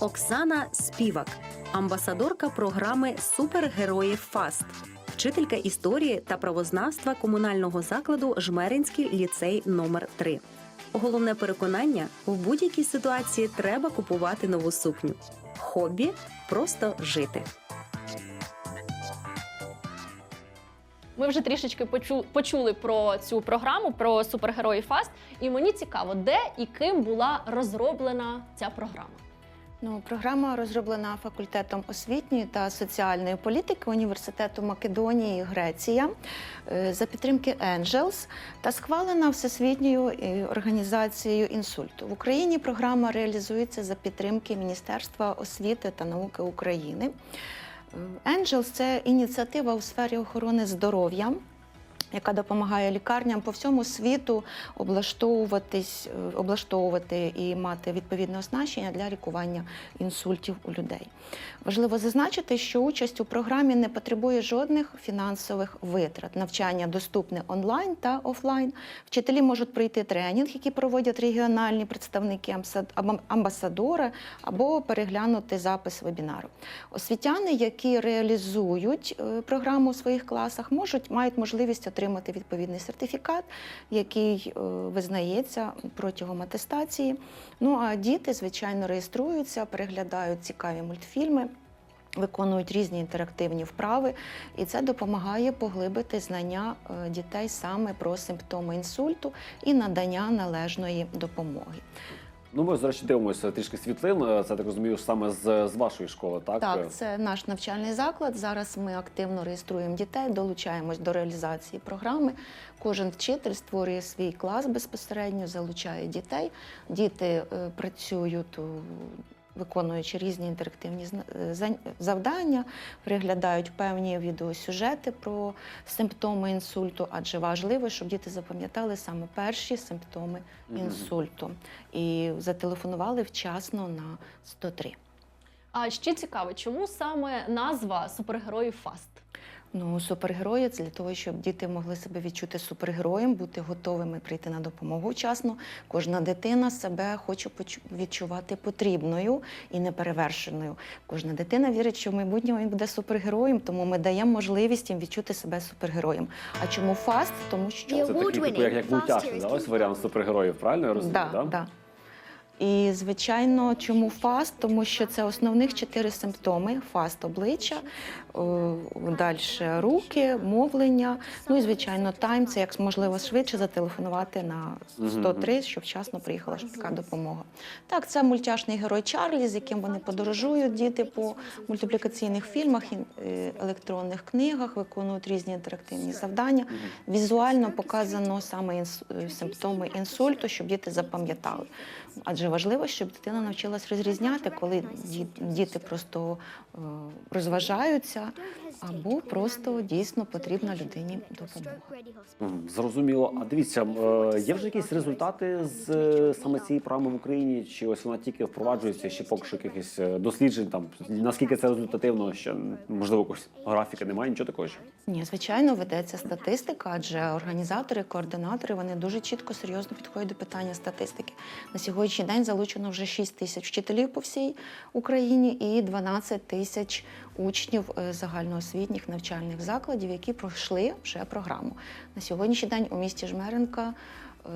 Оксана Співак, амбасадорка програми Супергероїв Фаст, вчителька історії та правознавства комунального закладу Жмеринський ліцей номер 3 Головне переконання в будь-якій ситуації треба купувати нову сукню. Хобі просто жити. Ми вже трішечки почу- почули про цю програму, про супергероїв Фаст. І мені цікаво, де і ким була розроблена ця програма. Ну, програма розроблена факультетом освітньої та соціальної політики університету Македонії Греція е, за підтримки Angels та схвалена всесвітньою е, організацією інсульту. В Україні програма реалізується за підтримки Міністерства освіти та науки України. Е, Angels – це ініціатива у сфері охорони здоров'я. Яка допомагає лікарням по всьому світу облаштовуватись, е, облаштовувати і мати відповідне оснащення для лікування інсультів у людей. Важливо зазначити, що участь у програмі не потребує жодних фінансових витрат. Навчання доступне онлайн та офлайн. Вчителі можуть пройти тренінг, який проводять регіональні представники амбасадори, або переглянути запис вебінару. Освітяни, які реалізують е, програму у своїх класах, можуть мають можливість отримати відповідний сертифікат, який е, визнається протягом атестації. Ну а діти, звичайно, реєструються, переглядають цікаві мультфільми. Виконують різні інтерактивні вправи, і це допомагає поглибити знання е, дітей саме про симптоми інсульту і надання належної допомоги. Ну, ми, зрештою, дивимося трішки світлин. Е, Це так розумію, саме з, з вашої школи, так? Е, Так, це наш навчальний заклад. Зараз ми активно реєструємо дітей, долучаємось до реалізації програми. Кожен вчитель створює свій клас безпосередньо, залучає дітей. Діти е, працюють у виконуючи різні інтерактивні е, завдання, переглядають певні відеосюжети про симптоми інсульту, адже важливо, щоб діти запам'ятали саме перші симптоми інсульту і зателефонували вчасно на 103. А ще цікаво, чому саме назва супергероїв Фаст? Ну, супергерої це для того, щоб діти могли себе відчути супергероєм, бути готовими прийти на допомогу вчасно. Кожна дитина себе хоче відчувати потрібною і неперевершеною. Кожна дитина вірить, що в майбутньому він буде супергероєм, тому ми даємо можливість їм відчути себе супергероєм. А чому фаст? Тому що Це такий, типу, як, як мультяшний, да? ось варіант супергероїв, правильно я розумію? Да, да. І, звичайно, чому фаст? Тому що це основних чотири симптоми: фаст обличчя, далі руки, мовлення. Ну і звичайно, тайм це як можливо швидше зателефонувати на 103, щоб вчасно приїхала швидка допомога. Так, це мультяшний герой Чарлі, з яким вони подорожують діти по мультиплікаційних фільмах, е, електронних книгах, виконують різні інтерактивні завдання. Візуально показано саме інс- е, симптоми інсульту, щоб діти запам'ятали. Адже важливо, щоб дитина навчилась розрізняти, коли діти просто е, розважаються, або просто дійсно потрібна людині допомога. Зрозуміло. А дивіться, е, є вже якісь результати з е, саме цієї програми в Україні? Чи ось вона тільки впроваджується, ще поки що якихось досліджень? Там наскільки це результативно? Ще можливо якось графіки немає, нічого такого. ще? Ні, звичайно, ведеться статистика, адже організатори, координатори вони дуже чітко, серйозно підходять до питання статистики. На сьогоднішній день залучено вже 6 тисяч вчителів по всій Україні і 12 тисяч учнів е, загальноосвітніх навчальних закладів, які пройшли вже програму. На сьогоднішній день у місті Жмеренка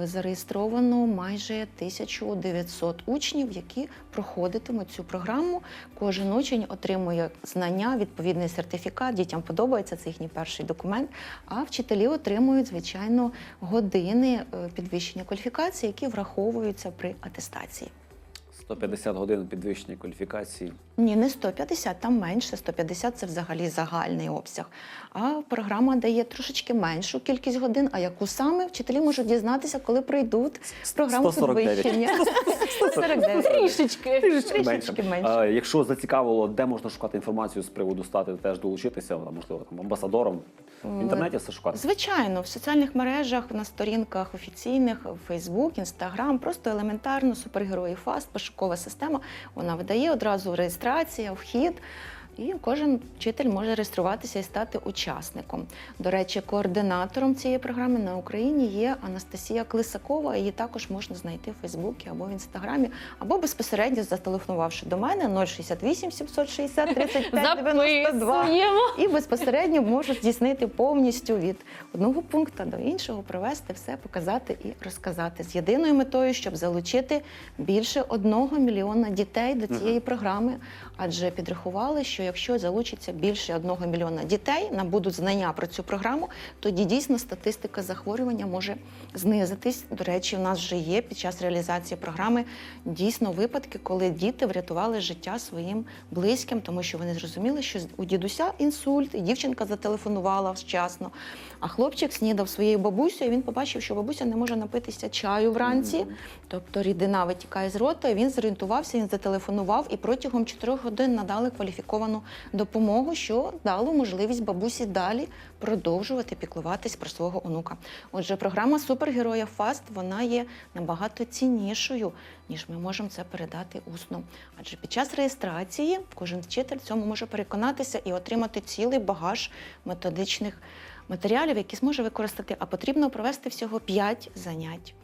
зареєстровано майже 1900 учнів, які проходитимуть цю програму. Кожен учень отримує знання, відповідний сертифікат. Дітям подобається це їхній перший документ. А вчителі отримують, звичайно, години е, підвищення кваліфікації, які враховуються при атестації. 150 годин підвищення кваліфікації. Ні, не 150, там менше. 150 – це взагалі загальний обсяг. А програма дає трошечки меншу кількість годин. А яку саме вчителі можуть дізнатися, коли прийдуть з програму 149. підвищення? 149. Трішечки. Трішечки менше. А, якщо зацікавило, де можна шукати інформацію з приводу стати теж долучитися, можливо, там амбасадором. В інтернеті все шукати. Звичайно, в соціальних мережах, на сторінках офіційних, Фейсбук, Інстаграм, просто елементарно супергерої Фаст, пошукова система. Вона видає одразу реєстрація, вхід. І кожен вчитель може реєструватися і стати учасником. До речі, координатором цієї програми на Україні є Анастасія Клисакова. Її також можна знайти в Фейсбуці або в інстаграмі, або безпосередньо зателефонувавши до мене 068 760 35 92 Записуємо. і безпосередньо можуть здійснити повністю від одного пункту до іншого, провести все, показати і розказати з єдиною метою, щоб залучити більше одного мільйона дітей до цієї програми. Адже підрахували, що якщо залучиться більше одного мільйона дітей, набудуть знання про цю програму, тоді дійсно статистика захворювання може знизитись. До речі, у нас вже є під час реалізації програми дійсно випадки, коли діти врятували життя своїм близьким, тому що вони зрозуміли, що у дідуся інсульт, і дівчинка зателефонувала вчасно. А хлопчик снідав своєю бабусею. і Він побачив, що бабуся не може напитися чаю вранці, тобто рідина витікає з рота. Він зорієнтувався, він зателефонував і протягом 4 годин надали кваліфіковану допомогу, що дало можливість бабусі далі продовжувати піклуватись про свого онука. Отже, програма Супергероя Фаст вона є набагато ціннішою, ніж ми можемо це передати усно. Адже під час реєстрації кожен вчитель в цьому може переконатися і отримати цілий багаж методичних матеріалів, які зможе використати, а потрібно провести всього 5 занять.